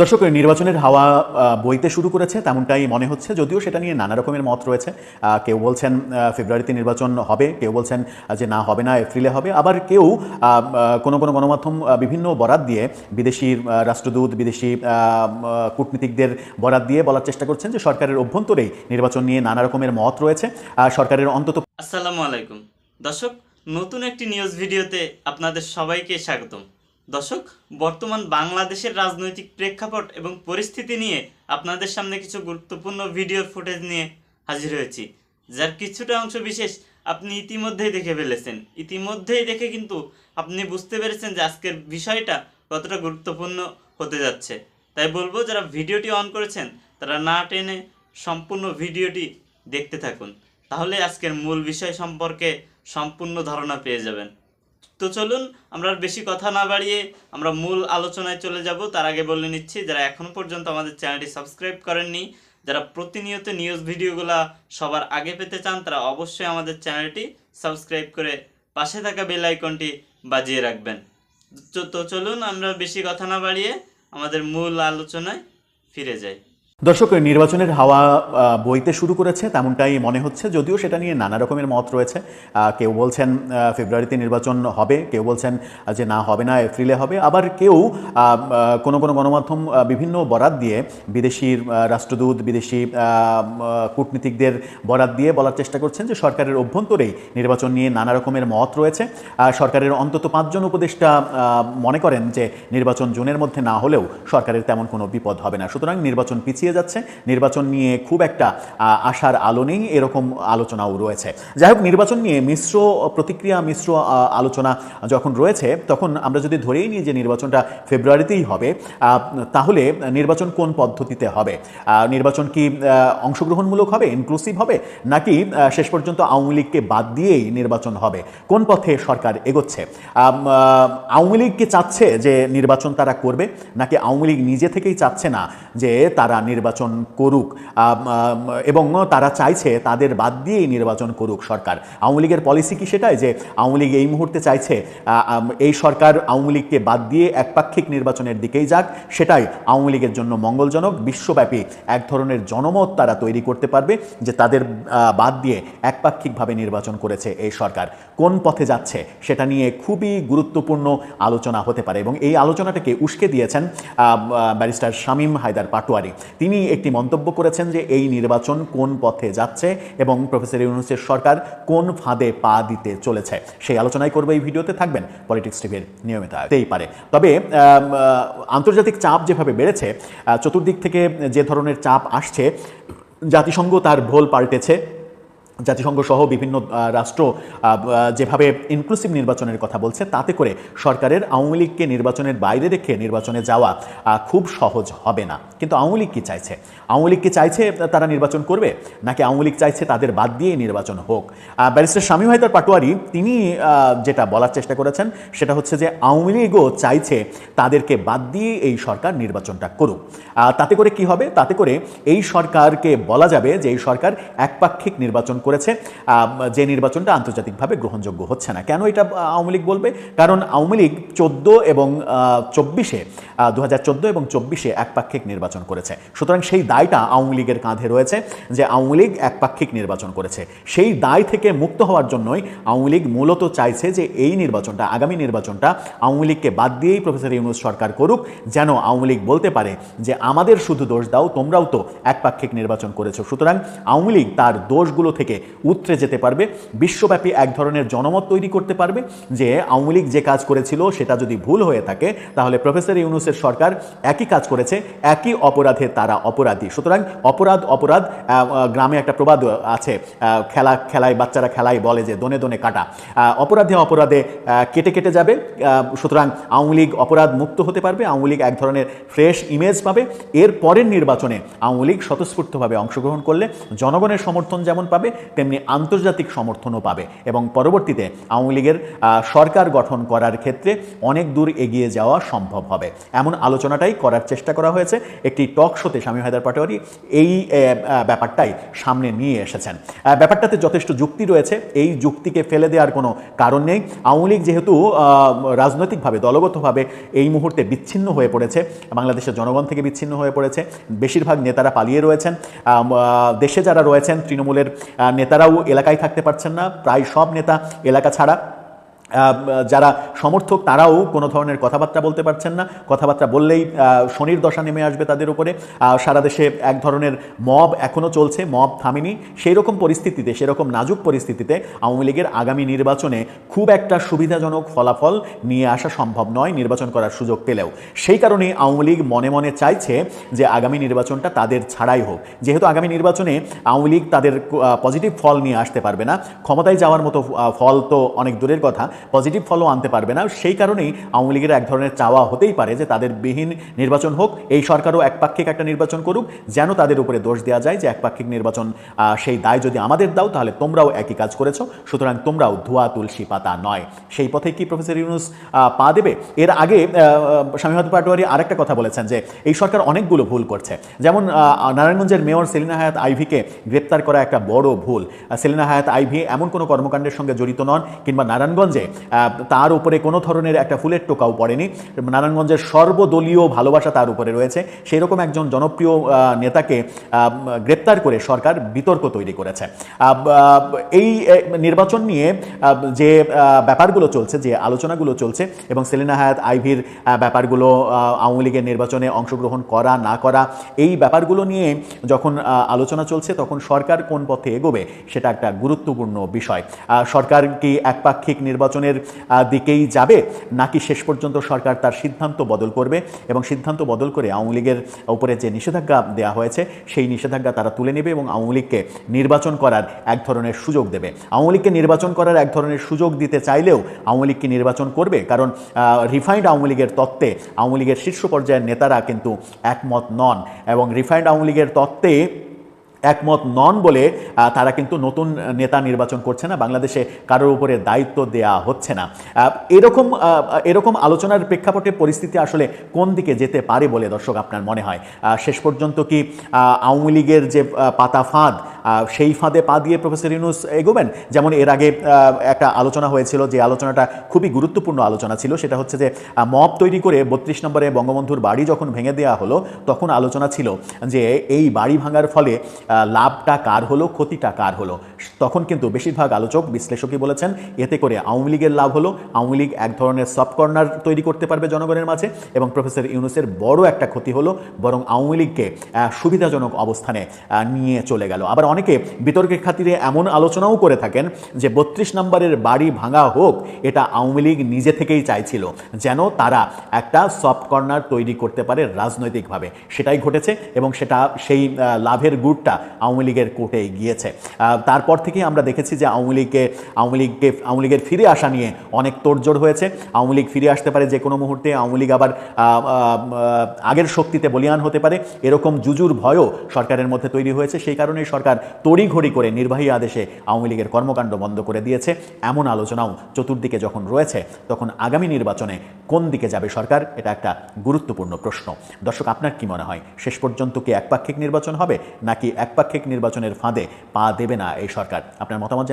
দর্শক নির্বাচনের হাওয়া বইতে শুরু করেছে তেমনটাই মনে হচ্ছে, যদিও সেটা নিয়ে নানা রকমের মত রয়েছে। কেউ বলছেন ফেব্রুয়ারিতে নির্বাচন হবে, কেউ বলছেন যে না হবে না, এপ্রিলে হবে। আবার কেউ কোনো কোনো গণমাধ্যম বিভিন্ন বরাত দিয়ে বিদেশি রাষ্ট্রদূত, বিদেশি কূটনীতিকদের বরাত দিয়ে বলার চেষ্টা করছেন যে সরকারের অভ্যন্তরেই নির্বাচন নিয়ে নানা রকমের মত রয়েছে। সরকারের অন্তত আসসালামু আলাইকুম। দর্শক, নতুন একটি নিউজ ভিডিওতে আপনাদের সবাইকে স্বাগতম। দর্শক, বর্তমান বাংলাদেশের রাজনৈতিক প্রেক্ষাপট এবং পরিস্থিতি নিয়ে আপনাদের সামনে কিছু গুরুত্বপূর্ণ ভিডিও ফুটেজ নিয়ে হাজির হয়েছি, যার কিছুটা অংশ বিশেষ আপনি ইতিমধ্যেই দেখে ফেলেছেন। ইতিমধ্যেই দেখে কিন্তু আপনি বুঝতে পেরেছেন যে আজকের বিষয়টা কতটা গুরুত্বপূর্ণ হতে যাচ্ছে। তাই বলব, যারা ভিডিওটি অন করেছেন, তারা না টেনে সম্পূর্ণ ভিডিওটি দেখতে থাকুন। তাহলে আজকের মূল বিষয় সম্পর্কে সম্পূর্ণ ধারণা পেয়ে যাবেন। তো চলুন, আমরা আর বেশি কথা না বাড়িয়ে আমরা মূল আলোচনায় চলে যাব। তার আগে বলে নিচ্ছি, যারা এখনও পর্যন্ত আমাদের চ্যানেলটি সাবস্ক্রাইব করেননি, যারা প্রতিনিয়ত নিউজ ভিডিওগুলা সবার আগে পেতে চান, তারা অবশ্যই আমাদের চ্যানেলটি সাবস্ক্রাইব করে পাশে থাকা বেল আইকনটি বাজিয়ে রাখবেন। তো- তো চলুন, আমরা বেশি কথা না বাড়িয়ে আমাদের মূল আলোচনায় ফিরে যাই। দর্শক নির্বাচনের হাওয়া বইতে শুরু করেছে তেমনটাই মনে হচ্ছে যদিও সেটা নিয়ে নানা রকমের মত রয়েছে। কেউ বলছেন ফেব্রুয়ারিতে নির্বাচন হবে কেউ বলছেন যে না হবে না এপ্রিলে হবে। আবার কেউ কোনো কোনো গণমাধ্যম বিভিন্ন বরাত দিয়ে বিদেশি আহ, রাষ্ট্রদূত বিদেশি কূটনীতিকদের বরাত দিয়ে বলার চেষ্টা করছেন যে সরকারের অভ্যন্তরেই নির্বাচন নিয়ে নানা রকমের মত রয়েছে। সরকারের অন্তত পাঁচজন উপদেষ্টা মনে করেন যে নির্বাচন জুনের মধ্যে না হলেও সরকারের তেমন কোনো বিপদ হবে না। সুতরাং নির্বাচন পিছিয়ে যাচ্ছে। নির্বাচন নিয়ে খুব একটা আশার আলো নেই, এরকম আলোচনাও রয়েছে। যাই হোক, নির্বাচন নিয়ে মিশ্র প্রতিক্রিয়া, মিশ্র আলোচনা যখন রয়েছে, তখন আমরা যদি ধরেই নিই যে নির্বাচনটা ফেব্রুয়ারিতেই হবে তাহলে নির্বাচন কোন পদ্ধতিতে হবে? নির্বাচন কি অংশগ্রহণমূলক হবে ইনক্লুসিভ হবে, নাকি শেষ পর্যন্ত আওয়ামী লীগকে বাদ দিয়েই নির্বাচন হবে? কোন পথে সরকার এগোচ্ছে? আওয়ামী লীগকে চাচ্ছে যে নির্বাচন তারা করবে? নাকি আওয়ামী লীগ নিজে থেকেই চাচ্ছে না যে তারা নির্বাচন করুক এবং তারা চাইছে তাদের বাদ দিয়েই নির্বাচন করুক সরকার। আওয়ামী লীগের পলিসি কি সেটাই? যে আওয়ামী লীগ এই মুহূর্তে চাইছে এই সরকার আওয়ামী লীগকে বাদ দিয়ে একপাক্ষিক নির্বাচনের দিকেই যাক, সেটাই আওয়ামী লীগের জন্য মঙ্গলজনক, বিশ্বব্যাপী এক ধরনের জনমত তারা তৈরি করতে পারবে যে তাদের বাদ দিয়ে একপাক্ষিকভাবে নির্বাচন করেছে এই সরকার। কোন পথে যাচ্ছে সেটা নিয়ে খুবই গুরুত্বপূর্ণ আলোচনা হতে পারে এবং এই আলোচনাটাকে উস্কে দিয়েছেন ব্যারিস্টার শামীম হায়দার পাটোয়ারি। তিনি একটি মন্তব্য করেছেন যে এই নির্বাচন কোন পথে যাচ্ছে এবং প্রফেসর ইউনুসের সরকার কোন ফাঁদে পা দিতে চলেছে। সেই আলোচনায় করবে এই ভিডিওতে থাকবেন পলিটিক্স টিভির নিয়মিত হতেই পারে। তবে আন্তর্জাতিক চাপ যেভাবে বেড়েছে চতুর্দিক থেকে যে ধরনের চাপ আসছে, জাতিসংঘ তার ভোল পাল্টেছে। জাতিসংঘ সহ বিভিন্ন রাষ্ট্র যেভাবে ইনক্লুসিভ নির্বাচনের কথা বলছে, তাতে করে সরকারের আওয়ামী লীগকে নির্বাচনের বাইরে রেখে নির্বাচনে যাওয়া খুব সহজ হবে না। কিন্তু আওয়ামী লীগ কি চাইছে? আওয়ামী লীগ কি চাইছে তারা নির্বাচন করবে? নাকি আওয়ামী লীগ চাইছে তাদের বাদ দিয়ে নির্বাচন হোক? ব্যারিস্টার স্বামী হায়দার পাটোয়ারি, তিনি যেটা বলার চেষ্টা করেছেন, সেটা হচ্ছে যে আওয়ামী লীগও চাইছে তাদেরকে বাদ দিয়ে এই সরকার নির্বাচনটা করুক। তাতে করে কি হবে? তাতে করে এই সরকারকে বলা যাবে যে এই সরকার একপাক্ষিক নির্বাচন করেছে যে নির্বাচনটা আন্তর্জাতিকভাবে গ্রহণযোগ্য হচ্ছে না। কেন এটা আওয়ামী লীগ বলবে? কারণ আওয়ামী লীগ চোদ্দ এবং চব্বিশে দু হাজার চোদ্দ এবং চব্বিশে একপাক্ষিক নির্বাচন করেছে। সুতরাং সেই দায়টা আওয়ামী লীগের কাঁধে রয়েছে যে আওয়ামী লীগ একপাক্ষিক নির্বাচন করেছে। সেই দায় থেকে মুক্ত হওয়ার জন্যই আওয়ামী লীগ মূলত চাইছে যে এই নির্বাচনটা, আগামী নির্বাচনটা আওয়ামী লীগকে বাদ দিয়েই প্রফেসর ইউনুস সরকার করুক, যেন আওয়ামী লীগ বলতে পারে যে আমাদের শুধু দোষ দাও, তোমরাও তো একপাক্ষিক নির্বাচন করেছ। সুতরাং আওয়ামী লীগ তার দোষগুলো থেকে উতরে যেতে পারবে, বিশ্বব্যাপী এক ধরনের জনমত তৈরি করতে পারবে যে আওয়ামী লীগ যে কাজ করেছিল সেটা যদি ভুল হয়ে থাকে, তাহলে প্রফেসর ইউনুসের সরকার একই কাজ করেছে, একই অপরাধে তারা অপরাধী। সুতরাং অপরাধ অপরাধ গ্রামে একটা প্রবাদ আছে খেলা, খেলায় বাচ্চারা খেলায় বলে যে দনে দনে কাটা। অপরাধে অপরাধে কেটে কেটে যাবে সুতরাং আওয়ামী লীগ অপরাধ মুক্ত হতে পারবে, আওয়ামী লীগ এক ধরনের ফ্রেশ ইমেজ পাবে। এর পরের নির্বাচনে আওয়ামী লীগ স্বতঃস্ফূর্তভাবে অংশগ্রহণ করলে জনগণের সমর্থন যেমন পাবে তেমনি আন্তর্জাতিক সমর্থনও পাবে এবং পরবর্তীতে আওয়ামী লীগের সরকার গঠন করার ক্ষেত্রে অনেক দূর এগিয়ে যাওয়া সম্ভব হবে। এমন আলোচনাটাই করার চেষ্টা করা হয়েছে একটি টক শোতে স্বামী হায়দার পাটোয়ারি এই ব্যাপারটাই সামনে নিয়ে এসেছেন। ব্যাপারটাতে যথেষ্ট যুক্তি রয়েছে, এই যুক্তিকে ফেলে দেওয়ার কোনো কারণ নেই। আওয়ামী লীগ যেহেতু রাজনৈতিকভাবে, দলগতভাবে এই মুহূর্তে বিচ্ছিন্ন হয়ে পড়েছে, বাংলাদেশের জনগণ থেকে বিচ্ছিন্ন হয়ে পড়েছে, বেশিরভাগ নেতারা পালিয়ে রয়েছেন দেশে যারা রয়েছেন, তৃণমূলের নেতারাও এলাকায় থাকতে পারছেন না। প্রায় সব নেতা এলাকা ছাড়া যারা সমর্থক, তারাও কোনো ধরনের কথাবার্তা বলতে পারছেন না। কথাবার্তা বললেই শনির দশা নেমে আসবে তাদের উপরে। সারা দেশে এক ধরনের মব এখনও চলছে, মব থামেনি। সেই রকম পরিস্থিতিতে, সেরকম নাজুক পরিস্থিতিতে আওয়ামী লীগের আগামী নির্বাচনে খুব একটা সুবিধাজনক ফলাফল নিয়ে আসা সম্ভব নয়, নির্বাচন করার সুযোগ পেলেও। সেই কারণে আওয়ামী লীগ মনে মনে চাইছে যে আগামী নির্বাচনটা তাদের ছাড়াই হোক। যেহেতু আগামী নির্বাচনে আওয়ামী লীগ তাদের পজিটিভ ফল নিয়ে আসতে পারবে না। ক্ষমতায় যাওয়ার মতো ফল তো অনেক দূরের কথা। পজিটিভ ফলও আনতে পারবে না। সেই কারণেই আওয়ামী লীগের এক ধরনের চাওয়া হতেই পারে যে তাদের বিহীন নির্বাচন হোক এই সরকারও একপাক্ষিক একটা নির্বাচন করুক যেন তাদের উপরে দোষ দেওয়া যায় যে একপাক্ষিক নির্বাচন সেই দায় যদি আমাদের দাও তাহলে তোমরাও একই কাজ করেছ সুতরাং তোমরাও ধোয়া তুলসী পাতা নয়। সেই পথে কি প্রফেসর ইউনুস পা দেবে? এর আগে আহ, স্বামীহাদ পাটোয়ারি আরেকটা কথা বলেছেন যে এই সরকার অনেকগুলো ভুল করছে। যেমন নারায়ণগঞ্জের মেয়র সেলিনা হায়াত আইভিকে গ্রেপ্তার করা একটা বড় ভুল। সেলিনা হায়াত আইভি এমন কোনো কর্মকাণ্ডের সঙ্গে জড়িত নন কিংবা নারায়ণগঞ্জে তার উপরে কোনো ধরনের একটা ফুলের টোকাও পড়েনি। নারায়ণগঞ্জের সর্বদলীয় ভালোবাসা তার উপরে রয়েছে। সেই রকম একজন জনপ্রিয় নেতাকে গ্রেপ্তার করে সরকার বিতর্ক তৈরি করেছে। এই নির্বাচন নিয়ে যে ব্যাপারগুলো চলছে, যে আলোচনাগুলো চলছে এবং সেলিনা হায়াত, আইভির ব্যাপারগুলো আওয়ামী লীগের নির্বাচনে অংশগ্রহণ করা, না করা, এই ব্যাপারগুলো নিয়ে যখন আলোচনা চলছে, তখন সরকার কোন পথে এগোবে, সেটা একটা গুরুত্বপূর্ণ বিষয়। সরকার কি একপাক্ষিক নির্বাচনের দিকেই যাবে, নাকি শেষ পর্যন্ত সরকার তার সিদ্ধান্ত বদল করবে এবং সিদ্ধান্ত বদল করে আওয়ামী লীগের উপরে যে নিষেধাজ্ঞা দেওয়া হয়েছে, সেই নিষেধাজ্ঞা তারা তুলে নেবে এবং আওয়ামী লীগকে নির্বাচন করার এক ধরনের সুযোগ দেবে। আওয়ামী লীগকে নির্বাচন করার এক ধরনের সুযোগ দিতে চাইলেও আওয়ামী লীগ কি নির্বাচন করবে? কারণ রিফাইন্ড আওয়ামী লীগের তত্ত্বে আওয়ামী লীগের শীর্ষ পর্যায়ের নেতারা কিন্তু একমত নন এবং রিফাইন্ড আওয়ামী লীগের তত্ত্বে একমত নন বলে তারা কিন্তু নতুন নেতা নির্বাচন করছে না, বাংলাদেশে কারোর উপরে দায়িত্ব দেয়া হচ্ছে না। এরকম এরকম আলোচনার প্রেক্ষাপটে পরিস্থিতি আসলে কোন দিকে যেতে পারে বলে দর্শক আপনার মনে হয়? শেষ পর্যন্ত কি আওয়ামী লীগের যে পাতা ফাঁদ সেই ফাঁদে পা দিয়ে প্রফেসর ইউনুস এগোবেন? যেমন এর আগে একটা আলোচনা হয়েছিল যে আলোচনাটা খুবই গুরুত্বপূর্ণ আলোচনা ছিল, সেটা হচ্ছে যে মব তৈরি করে বত্রিশ নম্বরে বঙ্গবন্ধুর বাড়ি যখন ভেঙে দেওয়া হলো, তখন আলোচনা ছিল যে, এই বাড়ি ভাঙার ফলে লাভটা কার হলো? ক্ষতিটা কার হলো? তখন কিন্তু বেশিরভাগ আলোচক বিশ্লেষকই বলেছেন এতে করে আওয়ামী লীগের লাভ হলো। আওয়ামী লীগ এক ধরনের সফট কর্নার তৈরি করতে পারবে জনগণের মাঝে এবং প্রফেসর ইউনুসের বড় একটা ক্ষতি হলো বরং আওয়ামী লীগকে সুবিধাজনক অবস্থানে নিয়ে চলে গেল। আবার অনেকে বিতর্কের খাতিরে এমন আলোচনাও করে থাকেন যে বত্রিশ নম্বরের বাড়ি ভাঙা হোক এটা আওয়ামী লীগ নিজে থেকেই চাইছিল যেন তারা একটা সফট কর্নার তৈরি করতে পারে রাজনৈতিকভাবে। সেটাই ঘটেছে এবং সেটা সেই লাভের গুড়টা আওয়ামী লীগের কোর্টে গিয়েছে। আহ, তারপর থেকে আমরা দেখেছি যে আওয়ামী লীগকে আওয়ামী লীগকে, আওয়ামী লীগের ফিরে আসা নিয়ে অনেক তোড়জোড় হয়েছে। আওয়ামী লীগ ফিরে আসতে পারে যে কোনো মুহূর্তে, আওয়ামী লীগ আবার আগের শক্তিতে বলিয়ান হতে পারে। এরকম জুজুর ভয়ও সরকারের মধ্যে তৈরি হয়েছে। সেই কারণেই সরকার তড়িঘড়ি করে নির্বাহী আদেশে আওয়ামী লীগের কর্মকাণ্ড বন্ধ করে দিয়েছে। এমন আলোচনাও চতুর্দিকে যখন রয়েছে, তখন আগামী নির্বাচনে কোন দিকে যাবে সরকার, এটা একটা গুরুত্বপূর্ণ প্রশ্ন। দর্শক, আপনার কি মনে হয়? শেষ পর্যন্ত কি একপাক্ষিক নির্বাচন হবে, নাকি একপাক্ষিক নির্বাচনের ফাঁদে পা দেবে না এই সরকার। আপনার মতামত